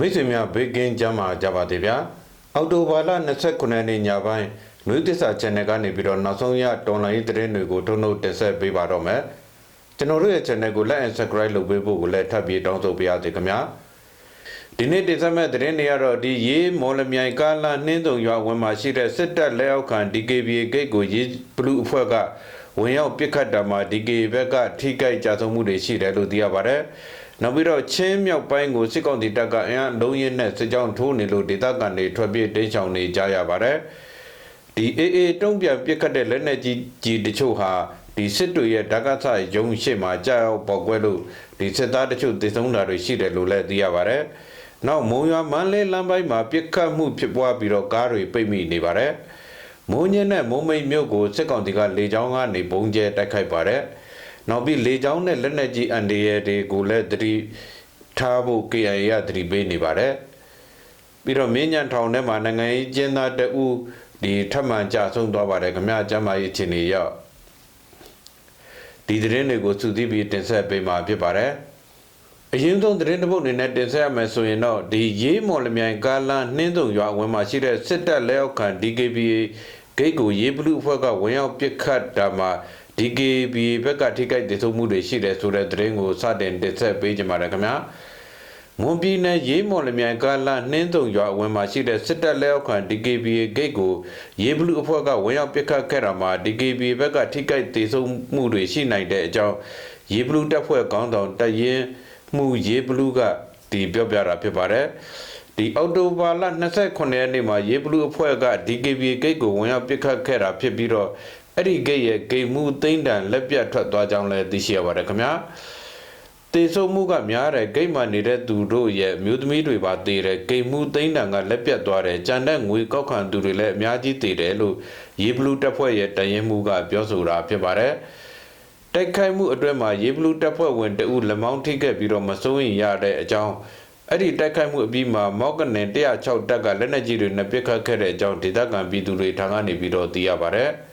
မိတ်ဆွေများဘေးကင်းကြမှာကြပါသေးဗျာအော်တိုဘာလ29ရက်နေ့ညပိုင်းနွေသစ္စာ channel ကနေပြီးတော့နောက်ဆုံးရတော်လိုင်းသတင်းတွေကိုထုတ်နှုတ်တင်ဆက်ပေးပါတော့မယ်ကျွန်တော်တို့ရဲ့ channel ကို like and subscribe လုပ်ပေးဖို့ကိုလည်းထပ်ပြီးတောင်းဆိုပါရစေခင်ဗျာဒီနေ့တင်ဆက်မဲ့သတင်းတွေကတော့ဒီရေးမော်လမြိုင်ကားလာနှင်းတုံရွာဝင်မှာရှိတဲ့စစ်တပ်လက်အောက်ခံ DKBA ဂိတ်ကိုရေးဘလူးအဖွဲ့ကဝင်ရောက်ပစ်ခတ်တာမှာ DKBA ဘက်ကထိခိုက်ကြဆုံးမှုတွေရှိတယ်လို့သိရပါတယ် နောက်ပြီးတော့ချင်းမြောက်ပိုင်းကိုစစ်ကောင်စီတပ်ကအင်အားလုံးရင်းနဲ့စစ်ကြောင်းထိုးနေလို့ဒေသခံတွေထွက်ပြေးတိမ်းရှောင်နေကြရပါတယ်ဒီအေးအေးတုံးပြန်ပစ်ခတ်တဲ့လက်နက်ကြီးကြီးတချို့ဟာဒီစစ်တွေရဲ့ဓာတ်ကဆရုံရှိမှာကြောက်ရောက်ပေါက်ကွဲလို့ဒီစစ်သားတချို့တည်ဆုံးတာတွေရှိတယ်လို့လည်းသိရပါတယ်။နောက်မုံရွာမန်းလေးလမ်းပိုင်းမှာပြစ်ခတ်မှုဖြစ်ပွားပြီးတော့ကားတွေပိတ်မိနေပါတယ်။မုံညင်းနဲ့မုံမိတ်မြို့ကိုစစ်ကောင်စီကလေကြောင်းကနေပုံကျဲတိုက်ခိုက်ပါတယ်။ နောက်ပြီးလေကြောင်းနဲ့လက်နက်ကြီးအန်ဒီရဲတွေကိုလည်းတတိထားဖို့ KIA ရတတိပေးနေပါတယ်။ပြီးတော့မင်းညံထောင်ထဲမှာနိုင်ငံရေးကျင်းသားတအူးဒီထပ်မံကြဆုံးသွားပါတယ်ခမရကျမ်းမာရေးအခြေအနေရောက်ဒီသတင်းတွေကိုစုစည်းပြီးတင်ဆက်ပေးမှာဖြစ်ပါတယ်။အရင်ဆုံးသတင်းတစ်ပုဒ်အနေနဲ့တင်ဆက်ရမယ်ဆိုရင်တော့ဒီရေးမော်လမြိုင်ကားလန်နှင်းတုံရွာဝင်မှာရှိတဲ့စစ်တပ်လက်အောက်ခံ DKBA ဂိတ်ကိုရေးဘလူးအဖွဲ့ကဝင်ရောက်ပစ်ခတ်တာမှာ DKBA ဘက်ကထိခိုက်ဒေဆုံးမှုတွေရှိတယ်ဆိုတဲ့သတင်းကိုစတင်တင်ဆက်ပေးကြပါရခင်ဗျာ။မွန်ပြည်နယ်ရေးမော်လမြိုင်ကားလန်နှင်းတုံရွာဝင်မှာရှိတဲ့စစ်တပ်လက်အောက်ခံ DKBA ဂိတ်ကိုရေးဘလူးအဖွဲ့ကဝင်ရောက်ပစ်ခတ်ခဲ့တာမှာ DKBA ဘက်ကထိခိုက်ဒေဆုံးမှုတွေရှိနိုင်တဲ့အကြောင်းရေးဘလူးတပ်ဖွဲ့ကောင်းဆောင်တရင်မှုရေးဘလူးကဒီပြောပြတာဖြစ်ပါတယ်ဒီအော်တိုဘာလ29ရက်နေ့မှာရေးဘလူးအဖွဲ့က DKBA ဂိတ်ကိုဝင်ရောက်ပစ်ခတ်ခဲ့တာဖြစ်ပြီးတော့ အဲ့ဒီဂိတ်ရဲ့ဂိတ်မှုသိမ့်တန်လက်ပြတ်ထွက်သွားကြောင်းလည်းသိရှိရပါတယ်ခင်ဗျာတေဆုံမှုကများတဲ့ဂိတ်မှနေတဲ့သူတို့ရဲ့မြို့သမီးတွေပါတည်တယ်ဂိတ်မှုသိမ့်တန်ကလက်ပြတ်သွားတယ်ကြံတဲ့ငွေကောက်ခံသူတွေလည်းအများကြီးတည်တယ်လို့ရေးဘလူးတပ်ဖွဲ့ရဲ့တရင်မှုကပြောဆိုတာဖြစ်ပါတယ်တိုက်ခိုက်မှုအတွင်းမှာရေးဘလူးတပ်ဖွဲ့ဝင်တဦးလက်မောင်းထိခဲ့ပြီးတော့မစိုးရင်ရတဲ့အကြောင်းအဲ့ဒီတိုက်ခိုက်မှုအပြီးမှာမောက်ကနေ106တပ်ကလက်နက်ကြီးတွေနဲ့ပစ်ခတ်ခဲ့တဲ့အကြောင်းဒေသခံပြည်သူတွေထံကနေပြီးတော့သိရပါတယ်။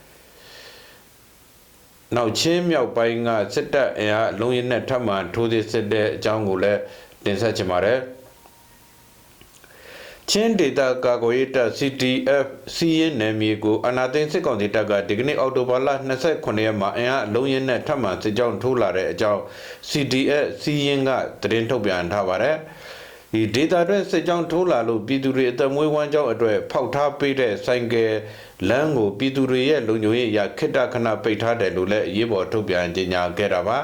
နောက်ချင်းမြောက်ပိုင်းကစစ်တပ်အင်အားအလုံးရင်းနဲ့ထပ်မံထိုးစစ်စစ်တဲ့အကြောင်းကိုလည်းတင်ဆက်ချင်ပါတယ်။ချင်းဒေတာကာကွယ်ရေးတပ် CTF စီးရင်နယ်မြေကိုအနာသိန်းစစ်ကောင်စီတပ်ကဒီကနေ့အောက်တိုဘာလ29ရက်မှာအင်အားအလုံးရင်းနဲ့ထပ်မံစစ်ကြောင်းထိုးလာတဲ့အကြောင်း CTF စီးရင်ကသတင်းထုတ်ပြန်ထားပါတယ်။ ဒီဒေတာအတွက်စစ်ကြောင်းထိုးလာလို့ပြည်သူတွေအသက်မွေးဝမ်းကြောင်းအတွက်ဖောက်ထားပေးတဲ့ဆိုင်ကယ်လမ်းကိုပြည်သူတွေရဲ့လုံခြုံရေးအရာခိတ္တခဏပိတ်ထားတယ်လို့လည်းအရေးပေါ်ထုတ်ပြန်ကြေညာခဲ့တာပါ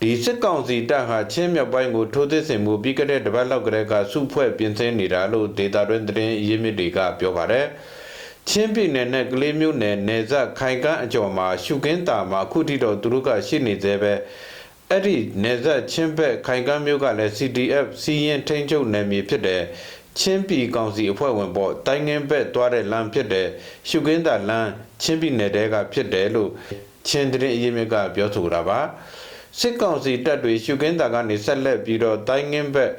ဒီစစ်ကောင်စီတပ်ဟာချင်းမြောက်ပိုင်းကိုထိုးသစ်ဆင်မှုပြီးကြတဲ့တပတ်လောက်ကလေးကစုဖွဲ့ပြင်ဆင်နေတာလို့ဒေတာတွင်သတင်းအရေးမြစ်တွေကပြောပါတယ်ချင်းပြည်နယ်နဲ့ကလေးမျိုးနယ်နယ်စပ်ခိုင်ကန်းအကျော်မှာရှုကင်းတာမှာအခုထိတော့သူတို့ကရှိနေသေးပဲ အဲ့ဒီနေဆက်ချင်းဘက်ခိုင်ကမ်းမြို့ကလည်း CDF စီရင်ထိန်းချုပ်နယ်မြေဖြစ်တဲ့ချင်းပြည်ကောင်စီအဖွဲ့ဝင်ပေါ့တိုင်းငင်းဘက်သွားတဲ့လမ်းဖြစ်တဲ့ရှုကင်းတာလမ်းချင်းပြည်နယ်တဲကဖြစ်တယ်လို့ချင်းတရင်အရေးမြစ်ကပြောဆိုတာပါစစ်ကောင်စီတပ်တွေရှုကင်းတာကနေဆက်လက်ပြီးတော့တိုင်းငင်းဘက်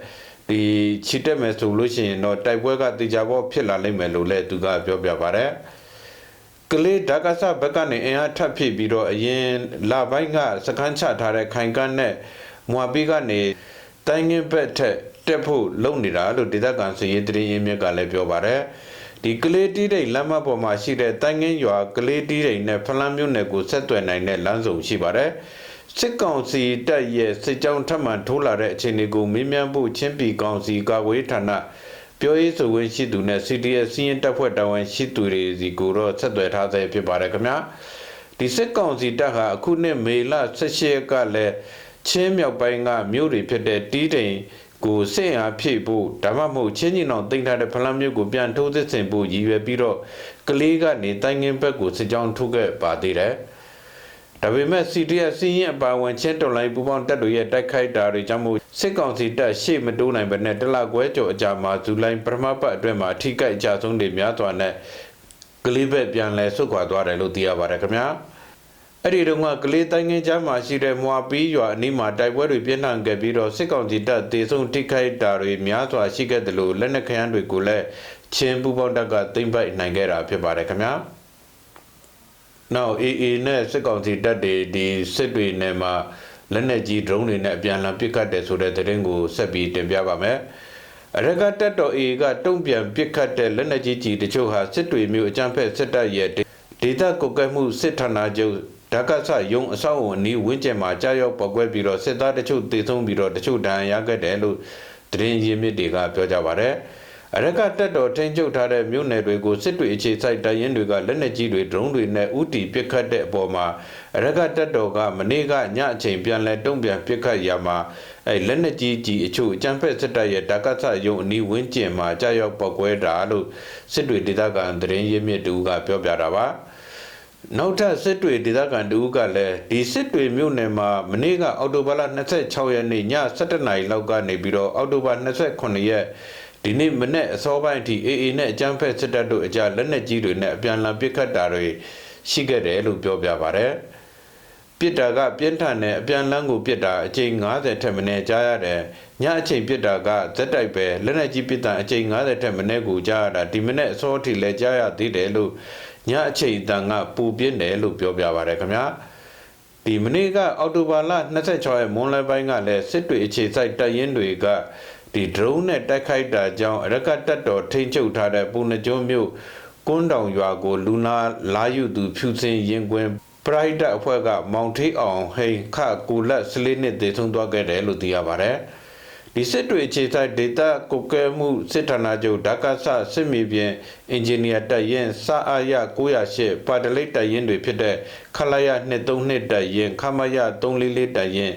ဒီချီတက်မယ်ဆိုလို့ရှိရင်တော့တိုက်ပွဲကတေချာဘောဖြစ်လာလိမ့်မယ်လို့လည်းသူကပြောပြပါတယ် ကလေးဓကဆဘက်ကနေအင်အားထပ်ဖြစ်ပြီးတော့အရင်လပိုင်းကစကန်းချထားတဲ့ခိုင်ကန်းနဲ့မွာပီကနေတိုင်းငင်းဘက်ထက်တက်ဖို့လုပ်နေတာလို့ဒေသခံစည်ရေးတရင်ရင်းမြစ်ကလည်းပြောပါတယ်ဒီကလေးတီးတိတ်လမ်းမပေါ်မှာရှိတဲ့တိုင်းငင်းရွာကလေးတီးတိတ်နဲ့ဖလန်းမြို့နယ်ကိုဆက်သွယ်နိုင်တဲ့လမ်းစုံရှိပါတယ်စစ်ကောင်စီတပ်ရဲ့စစ်ကြောင်းထပ်မံထိုးလာတဲ့အခြေအနေကိုမင်းမြန်ဖို့ချင်းပြည်ကောင်စီကာကွယ်ဌာန ပြောရေးဆိုခွင့်ရှိသူနဲ့ CDS စီးရင်တပ်ဖွဲ့တာဝန်ရှိသူတွေစီကိုတော့ဆက်သွယ်ထားဆဲဖြစ်ပါတယ်ခင်ဗျာဒီစစ်ကောင်စီတပ်ဟာအခုနှစ်မေလ18ရက်ကလည်းချင်းမြောက်ပိုင်းကမြို့တွေဖြစ်တဲ့တီးတိန်ကိုစင့်အားဖြည့်ဖို့ဒါမှမဟုတ်ချင်းချင်းအောင်တင်ထားတဲ့ဖလန်းမြို့ကိုပြန်ထိုးစစ်ဆင်ဖို့ရည်ရွယ်ပြီးတော့ကလေးကနေတိုင်းငင်းဘက်ကိုစစ်ကြောင်းထုတ်ခဲ့ပါသေးတယ် ဒါပေမဲ့ CDS စီးရင်အပါဝင်ချင်းတော်လိုင်းပူပေါင်းတပ်တွေရဲ့တိုက်ခိုက်တာတွေကြောင့်မို့စစ်ကောင်စီတပ်ရှေ့မတိုးနိုင်ဘဲနဲ့တလကွဲကျော်အကြမှာဇူလိုင်ပထမပတ်အတွင်းမှာအထိကိုက်အကြဆုံးတွေများစွာနဲ့ကလေးဘက်ပြန်လဲဆွတ်ခွာသွားတယ်လို့သိရပါတယ်ခင်ဗျာအဲ့ဒီတုန်းကကလေးတိုင်းငင်းချမ်းမှာရှိတဲ့မွာပီးရွာအနီးမှာတိုက်ပွဲတွေပြင်းထန်ခဲ့ပြီးတော့စစ်ကောင်စီတပ်တေဆုံးထိခိုက်တာတွေများစွာရှိခဲ့တယ်လို့လက်နက်ခရမ်းတွေကိုလည်းချင်းပူပေါင်းတပ်ကသိမ့်ပိုက်နိုင်ခဲ့တာဖြစ်ပါတယ်ခင်ဗျာ နောက် AA နဲ့စစ်ကောင်စီတပ်တွေဒီစစ်တွေနယ်မှာလက်နက်ကြီး drone တွေနဲ့အပြန်အလှန်ပစ်ခတ်တယ်ဆိုတဲ့သတင်းကိုဆက်ပြီးတင်ပြပါမယ်အရကတက်တော် AA ကတုံ့ပြန်ပစ်ခတ်တဲ့လက်နက်ကြီးကြီးတချို့ဟာစစ်တွေမျိုးအကြမ်းဖက်စစ်တပ်ရဲ့ဒေသကုတ်ကဲမှုစစ်ဌာနချုပ်ဓကဆယုံအဆောက်အုံအနီးဝင်းကျင်မှာကြားရောက်ပောက်ကွဲပြီးတော့စစ်သားတချို့တေဆုံးပြီးတော့တချို့ဒဏ်ရာရခဲ့တယ်လို့သတင်းရင်းမြစ်တွေကပြောကြပါဗျ။ အရကတက်တော်ထင်းကျုပ်ထားတဲ့မြို့နယ်တွေကိုစစ်တွေအခြေစိုက်တိုင်ရင်တွေကလက်နက်ကြီးတွေဒရုန်းတွေနဲ့ဥတီပစ်ခတ်တဲ့အပေါ်မှာအရကတက်တော်ကမနေ့ကညအချိန်ပြန်လဲတုံ့ပြန်ပစ်ခတ်ရမှာအဲလက်နက်ကြီးကြီးအချို့အကြမ်းဖက်စစ်တပ်ရဲ့တာကဆယုံအနီးဝင်းကျင်မှာကြာရောက်ပောက်ကွဲတာလို့စစ်တွေဒေသခံသတင်းရင်းမြစ်တူကပြောပြတာပါနောက်ထပ်စစ်တွေဒေသခံတူကလည်းဒီစစ်တွေမြို့နယ်မှာမနေ့ကအော်တိုဘာလ26ရက်နေ့ည7:00နာရီလောက်ကနေပြီးတော့အော်တိုဘာ29ရက် ဒီနေ့မနေ့အစောပိုင်းအထိ AA နဲ့အကြမ်းဖက်စစ်တပ်တို့အကြလက်နက်ကြီးတွေနဲ့အပြန်အလှန်ပစ်ခတ်တာတွေရှိခဲ့တယ်လို့ပြောပြပါဗျ။ပစ်တာကပြင်းထန်တဲ့အပြန်လန်းကိုပစ်တာအကြိမ်90ထက်မနည်းကြားရတယ်။ညအချိန်ပစ်တာကဇက်တိုက်ပဲလက်နက်ကြီးပစ်တာအကြိမ်90ထက်မနည်းကိုကြားရတာဒီမနေ့အစောထိလည်းကြားရသေးတယ်လို့ညအချိန်တန်ကပူပြင်းတယ်လို့ပြောပြပါရခင်ဗျာ။ဒီမနေ့ကအောက်တိုဘာလ26ရက်မွန်းလယ်ပိုင်းကလည်းစစ်တွေအခြေစိုက်တပ်ရင်းတွေက ဒီ drone နဲ့တိုက်ခိုက်တာကြောင့်အရကတက်တော်ထိမ့်ချုပ်ထားတဲ့ပူနကျွန်းမြို့ကွန်းတောင်ရွာကိုလူနာလာယူသူဖြူစင်ရင်ကွင်းပရိုက်တာအဖွဲ့ကမောင်ထိအောင်ဟိန်ခကူလက်စလေးနှစ်တည်ဆုံးသွားခဲ့တယ်လို့သိရပါတယ်ဒီစစ်တွေအခြေစိုက်ဒေတာကုကဲမှုစစ်ဌာနချုပ်ဓကဆစစ်မြေပြင်အင်ဂျင်နီယာတပ်ရင်စာအာရ908ပါတလိတ်တပ်ရင်တွေဖြစ်တဲ့ခလာရ232တပ်ရင်ခမရ344တပ်ရင်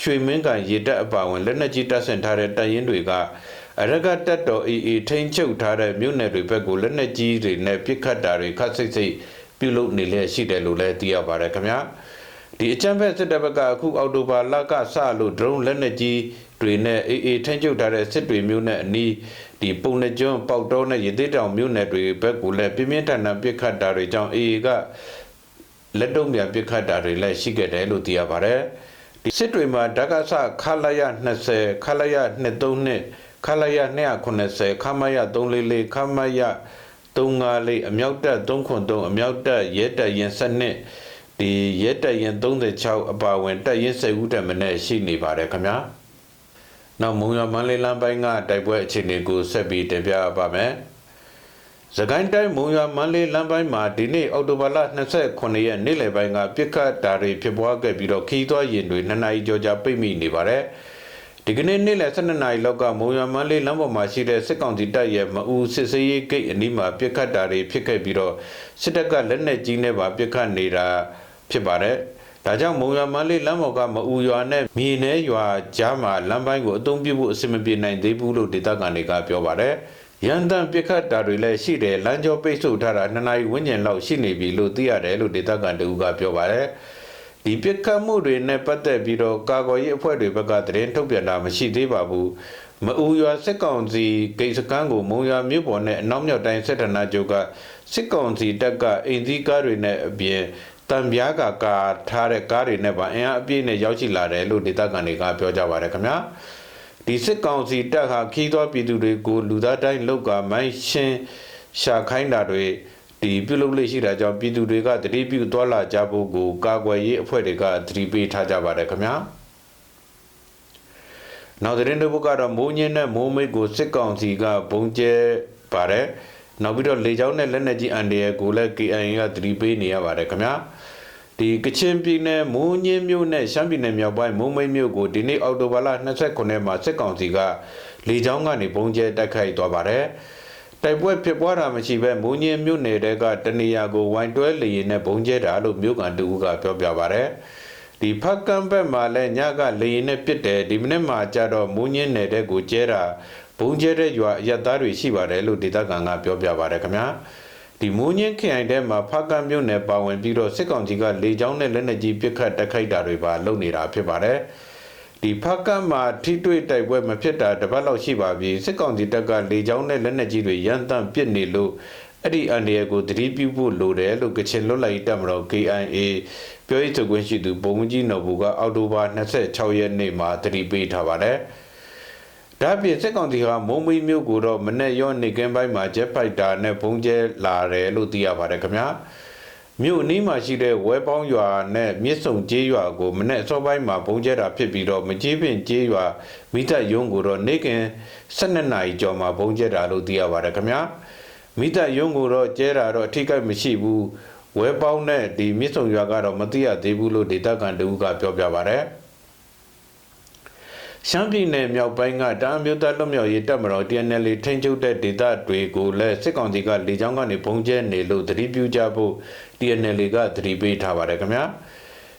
ရွှေမင်းကန်ရေတပ်အပါဝင်လက်နက်ကြီးတပ်ဆင်ထားတဲ့တပ်ရင်းတွေကအရကတက်တော်အေအေထိန်ချုပ်ထားတဲ့မြို့နယ်တွေဘက်ကိုလက်နက်ကြီးတွေနဲ့ပစ်ခတ်တာတွေခတ်စိတ်စိတ်ပြုလုပ်နေလျက်ရှိတယ်လို့လည်းသိရပါတယ်ခင်ဗျာဒီအကြံဖက်စစ်တပ်ဘက်ကအခုအောက်တိုဘာလကစလို့ drone လက်နက်ကြီးတွေနဲ့အေအေထိန်ချုပ်ထားတဲ့စစ်တွေမျိုးနဲ့အနီးဒီပုံနှကျွန်းပေါက်တော်နဲ့ရသေးတောင်မျိုးနယ်တွေဘက်ကိုလည်းပြင်းပြင်းထန်ထန်ပစ်ခတ်တာတွေကြောင့်အေအေကလက်တုံးပြန်ပစ်ခတ်တာတွေလည်းရှိခဲ့တယ်လို့သိရပါတယ်။ ဒီစစ်တွေမှာဓကဆခလာရ20ခလာရ232ခလာရ290ခမရ344ခမရ354အမြောက်တက်303အမြောက်တက်ရဲတက်ရင်7ဒီရဲတက်ရင်36အပါဝင်တက်ရင်10ဦးတက်မနဲ့ရှိနေပါတယ်ခင်ဗျာနောက်မုံရမန်းလေးလမ်းပိုင်းကတိုက်ပွဲအခြေအနေကိုဆက်ပြီးတင်ပြပါမယ်။ သခိုင်းတိုင်းမုံရွာမန်းလေးလမ်းပိုင်းမှာဒီနေ့အောက်တိုဘာလ29ရက်နေ့လယ်ပိုင်းကပြစ်ခတ်တာတွေဖြစ်ပွားခဲ့ပြီးတော့ခီးသွွားရင်တွေနှစ်နာရီကျော်ကြာပိတ်မိနေပါတယ်။ဒီကနေ့နေ့လယ်12နာရီလောက်ကမုံရွာမန်းလေးလမ်းပေါ်မှာရှိတဲ့စစ်ကောင်စီတပ်ရဲ့မအူစစ်စေးရေးဂိတ်အနီးမှာပြစ်ခတ်တာတွေဖြစ်ခဲ့ပြီးတော့စစ်တပ်ကလက်နက်ကြီးနဲ့ပါပြစ်ခတ်နေတာဖြစ်ပါတယ်။ဒါကြောင့်မုံရွာမန်းလေးလမ်းပေါ်ကမအူရွာနဲ့မြေနဲရွာကြားမှာလမ်းပိုင်းကိုအုံပြဖို့အဆင်မပြေနိုင်သေးဘူးလို့ဒေသခံတွေကပြောပါတယ်။ ရန်တန်ပြစ်ခတ်တာတွေလည်းရှိတယ်လမ်းကျောပိတ်ဆို့ထားတာနှစ်နာရီဝန်းကျင်လောက်ရှိနေပြီလို့သိရတယ်လို့ဒေသခံတဦးကပြောပါတယ်ဒီပြစ်ခတ်မှုတွေနဲ့ပတ်သက်ပြီးတော့ကာကွယ်ရေးအဖွဲ့တွေဘက်ကသတင်းထုတ်ပြန်တာမရှိသေးပါဘူးမအူရွာစစ်ကောင်စီဂိတ်စကန်းကိုမုံရွာမြို့ပေါ်နဲ့အနောက်မြောက်တိုင်းစစ်ဌာနချုပ်ကစစ်ကောင်စီတပ်ကအိမ်သီးကားတွေနဲ့အပြင်တံပြားကကာထားတဲ့ကားတွေနဲ့ပါအင်အားအပြည့်နဲ့ရောက်ရှိလာတယ်လို့ဒေသခံတွေကပြောကြပါတယ်ခင်ဗျာ ဒီစစ်ကောင်စီတပ်ဟာခီးသောပြည်သူတွေကိုလူသားတိုင်းလောက်ကမိုင်းရှင်းရှာခိုင်းတာတွေဒီပြုလုပ်လို့ရှိတာကြောင့်ပြည်သူတွေကတတိပြုသွားလာကြဖို့ကိုကာကွယ်ရေးအဖွဲ့တွေကတတိပေးထားကြပါတယ်ခင်ဗျာနောက်သတင်းတစ်ပုဒ်ကတော့မိုးညင်းနဲ့မိုးမိတ်ကိုစစ်ကောင်စီကဘုံကျဲပါတယ်နောက်ပြီးတော့လေကြောင်းနဲ့လက်နက်ကြီးအန်ဒီရဲ့ကိုလည်း KIA ကတတိပေးနေရပါတယ်ခင်ဗျာ ဒီကချင်ပြည်နယ်မူးညင်းမြို့နဲ့ရှမ်းပြည်နယ်မြောက်ပိုင်းမုံမိတ်မြို့ကိုဒီနေ့အောက်တိုဘာလ29မှာစစ်ကောင်စီကလေကြောင်းကနေပုံကျဲတိုက်ခိုက်သွားပါတယ်။တိုက်ပွဲဖြစ်ပွားတာမရှိဘဲမူးညင်းမြို့နယ်တဲကတနေရာကိုဝိုင်းတွဲလေရင်နဲ့ပုံကျဲတာလို့မြို့ကန်တူကပြောပြပါတယ်။ဒီဖက်ကံဘက်မှာလည်းညကလေရင်နဲ့ပစ်တယ်ဒီမနေ့မှာကြတော့မူးညင်းနယ်တဲကိုကျဲတာဘုံကျဲတဲ့ရွာအရသားတွေရှိပါတယ်လို့ဒေသခံကပြောပြပါတယ်ခင်ဗျာ။ ဒီမူးညင်းခရိုင်ထဲမှာဖကံမြို့နယ်ပါဝင်ပြီးတော့စစ်ကောင်စီကလေကြောင်းနဲ့လက်နက်ကြီးပစ်ခတ်တိုက်ခိုက်တာတွေပါလုပ်နေတာဖြစ်ပါတယ်ဒီဖကံမှာထိတွေ့တိုက်ပွဲမဖြစ်တာတပတ်လောက်ရှိပါပြီစစ်ကောင်စီတပ်ကလေကြောင်းနဲ့လက်နက်ကြီးတွေရန်တမ်းပစ်နေလို့အဲ့ဒီအန်ဒီယကိုသတိပြုဖို့လိုတယ်လို့ကချင်လွတ်လပ်ရေးတပ်မတော် KIA ပြောရေးဆိုခွင့်ရှိသူပုံကြီးနော်ဘူကအောက်တိုဘာ26ရက်နေ့မှာသတိပေးထားပါတယ်။ ဒါပြင်စစ်ကောင်စီဟာမုံမိမျိုးကိုတော့မနေ့ရောနေကင်းပိုင်းမှာဂျက်ဖိုက်တာနဲ့ဘုံကျဲလာတယ်လို့သိရပါတယ်ခင်ဗျာမြို့အနီးမှာရှိတဲ့ဝဲပေါင်းရွာနဲ့မြစ်ဆုံကျေးရွာကိုမနေ့အစောပိုင်းမှာပုံကျဲတာဖြစ်ပြီးတော့မကြီးပင်ကျေးရွာမိသက်ရုံးကိုတော့နေ့ကင်12နာရီကျော်မှာပုံကျဲတာလို့သိရပါတယ်ခင်ဗျာမိသက်ရုံးကိုတော့ကျဲတာတော့အထိကိတ်မရှိဘူးဝဲပေါင်းနဲ့ဒီမြစ်ဆုံရွာကတော့မသိရသေးဘူးလို့ဒေသခံတဦးကပြောပြပါတယ် ရှမ်းပြည်နယ်မြောက်ပိုင်းကတာအမျိုးသားလွတ်မြောက်ရေးတပ်မတော် TNL ထိန်းချုပ်တဲ့ဒေသတွေကိုလည်းစစ်ကောင်စီကလေကြောင်းကနေပုံကျဲနေလို့သတိပြုကြဖို့ TNL ကသတိပေးထားပါတယ်ခင်ဗျာ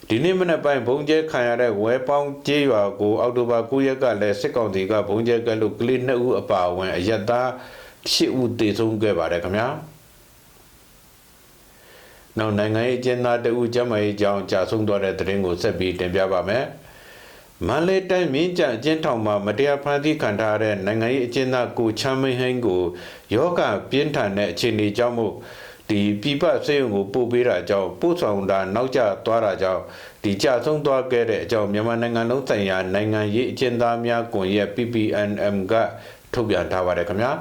ဒီနေ့မနေ့ပိုင်းဘုံကျဲခံရတဲ့ဝဲပေါင်းကျေးရွာကိုအောက်တိုဘာ9ရက်ကလည်းစစ်ကောင်စီကဘုံကျဲကလို့ကလေး2ဦးအပါအဝင်အယက်သား10ဦးတေဆုံးခဲ့ပါတယ်ခင်ဗျာနောက်နိုင်ငံရေးအကျဉ်းသားတဦးကျမရေးကြောင်းကြာဆုံးသွားတဲ့သတင်းကိုဆက်ပြီးတင်ပြပါမယ် မန္တလေးတိုင်းမြင်းကြံအကျဉ်းထောင်မှာမတရားဖန်ဆီးခံထားရတဲ့နိုင်ငံရေးအကျဉ်းသားကိုချမ်းမင်းဟင်းကိုယောဂပြင်းထန်တဲ့အခြေအနေကြောင့်မို့ဒီပြပစေယုံကိုပို့ပေးတာကြောင့်ပို့ဆောင်တာနောက်ကျသွားတာကြောင့်ဒီကြဆုံးသွားခဲ့တဲ့အကြောင်းမြန်မာနိုင်ငံလုံးဆိုင်ရာနိုင်ငံရေးအကျဉ်းသားများကွန်ရက် PPNM ကထုတ်ပြန်ထားပါတယ်ခင်ဗျာ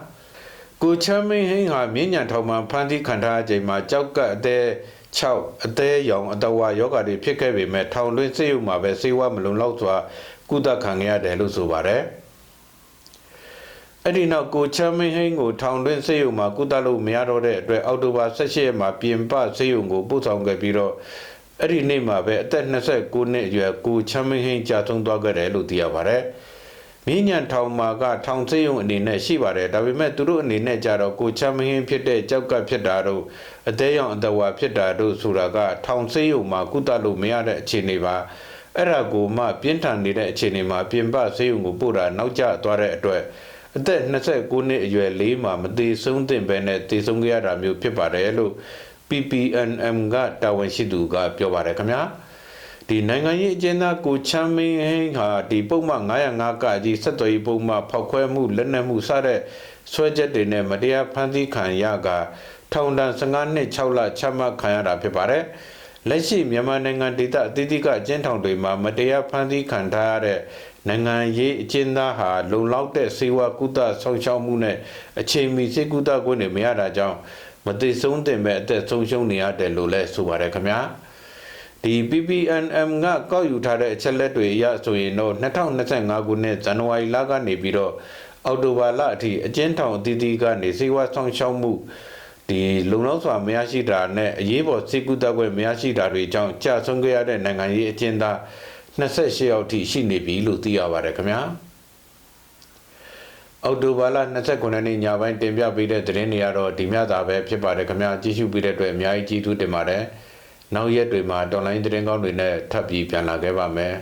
ကိုချမ်းမင်းဟင်းဟာမြင်းညံထောင်မှာဖန်ဆီးခံထားတဲ့အချိန်မှာကြောက်ကပ်အသေး 6အသေးရောင်အတဝါယောဂါတွေဖြစ်ခဲ့ပေမဲ့ထောင်တွင်းစေယုံမှာပဲစေဝါမလုံလောက်စွာကုသခံခဲ့ရတယ်လို့ဆိုပါတယ်အဲ့ဒီနောက်ကိုချမ်းမင်းဟင်းကိုထောင်တွင်းစေယုံမှာကုသလို့မရတော့တဲ့အတွက်အောက်တိုဘာ18ရက်မှာပြင်ပစေယုံကိုပို့ဆောင်ခဲ့ပြီးတော့အဲ့ဒီနေ့မှာပဲအသက်29နှစ်အရွယ်ကိုချမ်းမင်းဟင်းကြာဆုံးသွားခဲ့တယ်လို့သိရပါတယ် မြင်းညံထောင်မှာကထောင်စေယုံအနေနဲ့ရှိပါတယ်ဒါပေမဲ့သူတို့အနေနဲ့ကြတော့ကိုချမ်းမင်းဖြစ်တဲ့ကြောက်ကပ်ဖြစ်တာတို့အသေးရောင်အတဝါဖြစ်တာတို့ဆိုတာကထောင်စေယုံမှာကုသလို့မရတဲ့အခြေအနေပါအဲ့ဒါကိုမှပြင်းထန်နေတဲ့အခြေအနေမှာပြင်ပစေယုံကိုပို့တာနောက်ကျသွားတဲ့အတွက်အသက်29နှစ်အရွယ်လေးမှာမသေးဆုံးသင့်ပဲနဲ့တည်ဆုံးခဲ့ရတာမျိုးဖြစ်ပါတယ်လို့ PPNM ကတာဝန်ရှိသူကပြောပါတယ်ခင်ဗျာ ဒီနိုင်ငံရေးအကျဉ်းသားကိုချမ်းမင်းဟင်းဟာဒီပုံမှန်905ကကြီးဆက်သွယ်ရေးပုံမှန်ဖောက်ခွဲမှုလက်နက်မှုစတဲ့ဆွဲချက်တွေနဲ့မတရားဖမ်းဆီးခံရကထောင်ဒဏ်15နှစ်6လချမှတ်ခံရတာဖြစ်ပါတယ်လက်ရှိမြန်မာနိုင်ငံဒေသအသီးသီးကအကျဉ်းထောင်တွေမှာမတရားဖမ်းဆီးခံထားရတဲ့နိုင်ငံရေးအကျဉ်းသားဟာလုံလောက်တဲ့စေဝါကုသဆောင်ရှောက်မှုနဲ့အချိန်မီစေကုသခွင့်တွေမရတာကြောင့်မသိဆုံးတင်မဲ့အသက်ဆုံးရှုံးနေရတယ်လို့လည်းဆိုပါတယ်ခင်ဗျာ ဒီ PPNM ကကောက်ယူထားတဲ့အချက်လက်တွေအရဆိုရင်တော့2025ခုနှစ်ဇန်နဝါရီလကနေပြီးတော့အောက်တိုဘာလအထိအကျဉ်းထောင်အသီးသီးကနေစေဝါဆောင်ရှောက်မှုဒီလုံလောက်စွာမရရှိတာနဲ့အရေးပေါ်စေကုသခွင့်မရရှိတာတွေကြောင့်ကြာဆုံးခဲ့ရတဲ့နိုင်ငံရေးအကျဉ်းသား28ယောက်ထိရှိနေပြီလို့သိရပါတယ်ခင်ဗျာအော်တိုဘာလ29ရက်နေ့ညပိုင်းတင်ပြပေးတဲ့သတင်းတွေကတော့ဒီမြတာပဲဖြစ်ပါတယ်ခင်ဗျာကြည့်ရှုပေးတဲ့အတွက်အများကြီးကျေးဇူးတင်ပါတယ် နောက်ရက်တွေမှာ online သတင်းကောင်းတွေနဲ့ ထပ်ပြီးပြန်လာခဲ့ပါမယ်